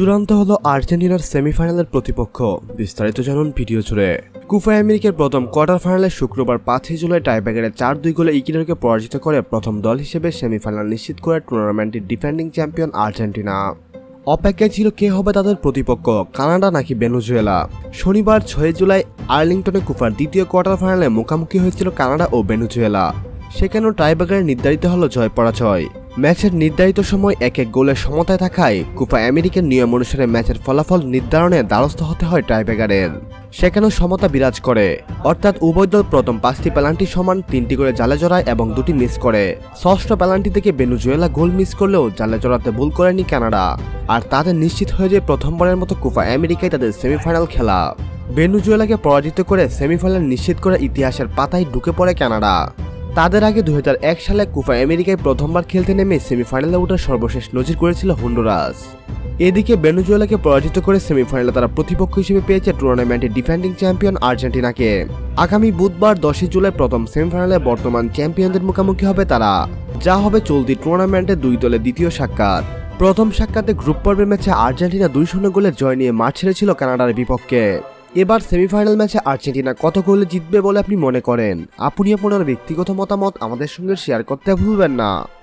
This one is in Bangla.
চূড়ান্ত হলো আর্জেন্টিনার সেমিফাইনালের প্রতিপক্ষ। বিস্তারিত জানুন ভিডিও জুড়ে। কুফা আমেরিকার প্রথম কোয়ার্টার ফাইনালে শুক্রবার পাঁচই জুলাই টাইব্রেকারে চার দুই গোলে ইকুয়েডরকে পরাজিত করে প্রথম দল হিসেবে সেমিফাইনাল নিশ্চিত করে টুর্নামেন্টের ডিফেন্ডিং চ্যাম্পিয়ন আর্জেন্টিনা। অপেক্ষায় ছিল কে হবে তাদের প্রতিপক্ষ, কানাডা নাকি ভেনুজুয়েলা? শনিবার ছয় জুলাই আর্লিংটনে কুফার দ্বিতীয় কোয়ার্টার ফাইনালে মুখোমুখি হয়েছিল কানাডা ও ভেনুজুয়েলা। সেখানেও টাইব্রেকারে নির্ধারিত হলো জয় পরাজয় ম্যাচের নির্ধারিত সময় এক এক গোলের সমতায় থাকায় কুপা আমেরিকার নিয়ম অনুসারে ম্যাচের ফলাফল নির্ধারণে দ্বারস্থ হতে হয় টাইব্রেকারের। সেখানেও সমতা বিরাজ করে। অর্থাৎ উভয় দল প্রথম পাঁচটি পেনাল্টি সমান তিনটি করে জালে জড়ায় এবং দুটি মিস করে। ষষ্ঠ পেনাল্টি থেকে বেনুজুয়েলা গোল মিস করলেও জালে জড়াতে ভুল করেনি কানাডা। আর তাদের নিশ্চিত হয়ে যায় প্রথমবারের মতো কুপা আমেরিকায় তাদের সেমিফাইনাল খেলা। বেনুজুয়েলাকে পরাজিত করে সেমিফাইনাল নিশ্চিত করে ইতিহাসের পাতায় ঢুকে পড়ে কানাডা। তাদের আগে দু হাজার এক সালে কুফা আমেরিকায় প্রথমবার খেলতে নেমে সেমিফাইনালে ওঠার সর্বশেষ নজির করেছিল হন্ডুরাস। এদিকে বেনুজুয়েলাকে পরাজিত করে সেমিফাইনালে তারা প্রতিপক্ষ হিসেবে পেয়েছে টুর্নামেন্টের ডিফেন্ডিং চ্যাম্পিয়ন আর্জেন্টিনাকে। আগামী বুধবার দশই জুলাই প্রথম সেমিফাইনালে বর্তমান চ্যাম্পিয়নদের মুখোমুখি হবে তারা। যা হবে চলতি টুর্নামেন্টে দুই দলের দ্বিতীয় সাক্ষাৎ। প্রথম সাক্ষাতে গ্রুপ পর্বের ম্যাচে আর্জেন্টিনা দুই শূন্য গোলের জয় নিয়ে মাঠ ছেড়েছিল কানাডার বিপক্ষে। এবার সেমিফাইনাল ম্যাচে আর্জেন্টিনা কত গোলে জিতবে বলে আপনি মনে করেন? আপনি আপনার ব্যক্তিগত মতামত আমাদের সঙ্গে শেয়ার করতে ভুলবেন না।